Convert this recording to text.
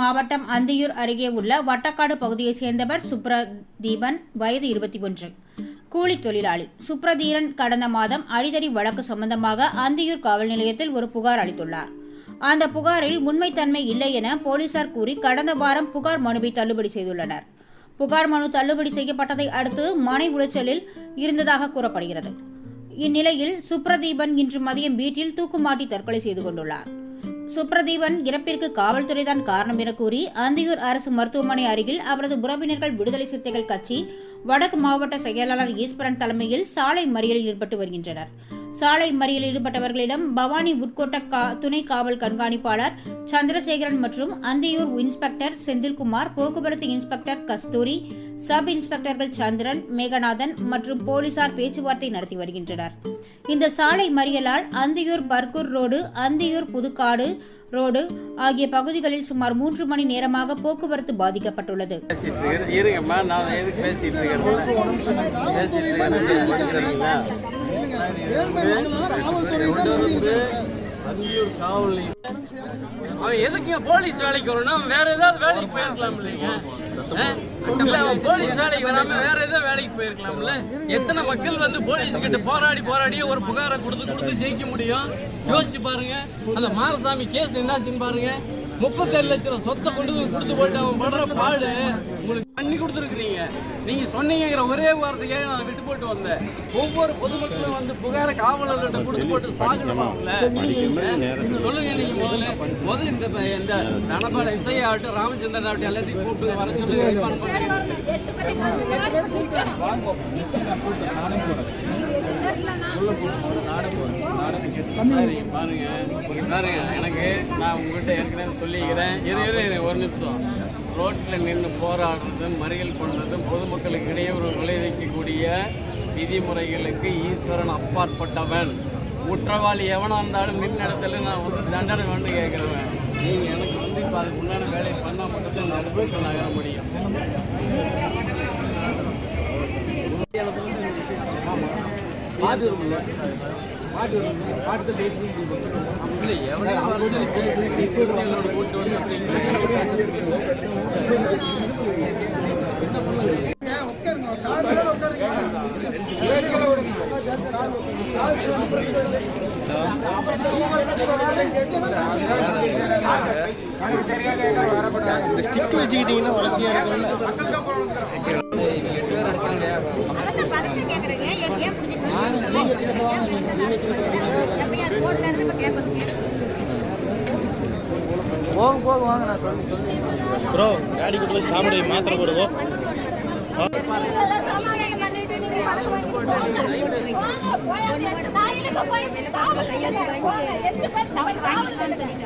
மாவட்டம் அந்தியூர் அருகே உள்ள வட்டக்காடு பகுதியைச் சேர்ந்தவர் சுப்ரதீபன் வயது இருபத்தி ஒன்று. கூலி தொழிலாளி. சுப்ரதீரன் கடந்த மாதம் அடிதடி வழக்கு சம்பந்தமாக அந்தியூர் காவல் நிலையத்தில் ஒரு புகார் அளித்துள்ளார். அந்த புகாரில் உண்மைத்தன்மை இல்லை என போலீசார் கூறி கடந்த வாரம் புகார் மனுவை தள்ளுபடி செய்துள்ளனர். புகார் மனு தள்ளுபடி செய்யப்பட்டதை அடுத்து மனை உளைச்சலில் இருந்ததாக கூறப்படுகிறது. இந்நிலையில் சுப்ரதீபன் இன்று மதியம் வீட்டில் தூக்குமாட்டி தற்கொலை செய்து கொண்டுள்ளார். சுப்ரதீபன் இறப்பிற்கு காவல்துறைதான் காரணம் என கூறி அந்தியூர் அரசு மருத்துவமனை அருகில் அவரது உறவினர்கள் விடுதலை சிறுத்தைகள் கட்சி வடக்கு மாவட்ட செயலாளர் ஈஸ்வரன் தலைமையில் சாலை மறியலில் ஈடுபட்டு வருகின்றனர். சாலை மறியலில் ஈடுபட்டவர்களிடம் பவானி உட்கோட்ட கா- துணை காவல் கண்காணிப்பாளர் சந்திரசேகரன் மற்றும் அந்தியூர் இன்ஸ்பெக்டர் செந்தில்குமார் போக்குவரத்து இன்ஸ்பெக்டர் கஸ்தூரி சப் இன்ஸ்பெக்டர்கள் சந்திரன் மேகநாதன் மற்றும் போலீசார் பேச்சுவார்த்தை நடத்தி வருகின்றனர். இந்த சாலை மறியலால் அந்தியூர் பர்கூர் ரோடு அந்தியூர் புதுக்காடு ரோடு ஆகிய பகுதிகளில் சுமார் மூன்று மணி நேரமாக போக்குவரத்து பாதிக்கப்பட்டுள்ளது. பேசிட்டு அந்தியூர் காவல் அவன் எதுக்கு போலீஸ் வேலைக்கு வரணும்? வேற ஏதாவது வேலைக்கு போயிருக்கலாம் இல்லைங்க அவன் போலீஸ் வேலைக்கு வராம வேற ஏதாவது வேலைக்கு போயிருக்கலாம்ல? எத்தனை மக்கள் வந்து போலீஸ் கிட்ட போராடி போராடி ஒரு புகாரை கொடுத்து கொடுத்து ஜெயிக்க முடியும்? யோசிச்சு பாருங்க. அந்த மாரசாமி கேஸ் என்னாச்சுன்னு பாருங்க. முப்பத்தேழு லட்சம் ரூபா சொத்தை கொண்டு போய் கொடுத்து போயிட்டு அவன் படுற பாடு உங்களுக்கு பண்ணி கொடுத்துருக்குறீங்க. நீங்க சொன்னீங்கிற ஒரே வார்த்தைக்காக நான் விட்டு போட்டு வந்தேன். ஒவ்வொரு பொதுமக்களும் வந்து புகார காவலர்கிட்ட கொடுத்து போட்டு சாகணுமாங்கள சொல்லுங்க நீங்க முதல்ல. முதல்ல இந்த இந்த தனபாட இசை ஆகட்டும் ராமச்சந்திரன் ஆகட்டும் எல்லாத்தையும் கூப்பிட்டு வர சொல்லுங்க. பாருங்க பாருங்க பாருங்க. எனக்கு நான் உங்ககிட்ட ஏற்கனவே சொல்லிக்கிறேன். இரு இரு இரு ஒரு நிமிஷம். ரோட்டில் நின்று போராடுறதும் மறியல் பண்ணுறதும் பொதுமக்களுக்கு இடையே ஒரு விளைவிக்கக்கூடிய விதிமுறைகளுக்கு ஈஸ்வரன் அப்பாற்பட்டவன். குற்றவாளி எவனாக இருந்தாலும் மின் இடத்துல நான் வந்து தண்டனை வேண்டும் கேட்குறவன். நீங்கள் எனக்கு வந்து இப்போ அதுக்கு முன்னாடி வேலையை பண்ணால் மட்டும்தான் நான் இடத்துக்கு நகர முடியும். இடத்துல பண்ணுங்க ஸ்டிக் வச்சுக்கிட்டீங்கன்னா வளர்ச்சியா இருக்கும்ல. போக போக வாங்க நான் சொல்லி சொல்லி ப்ரோ காடி கொண்டு போய் சாப்பிட மாத்திரை போடுவோம் போய்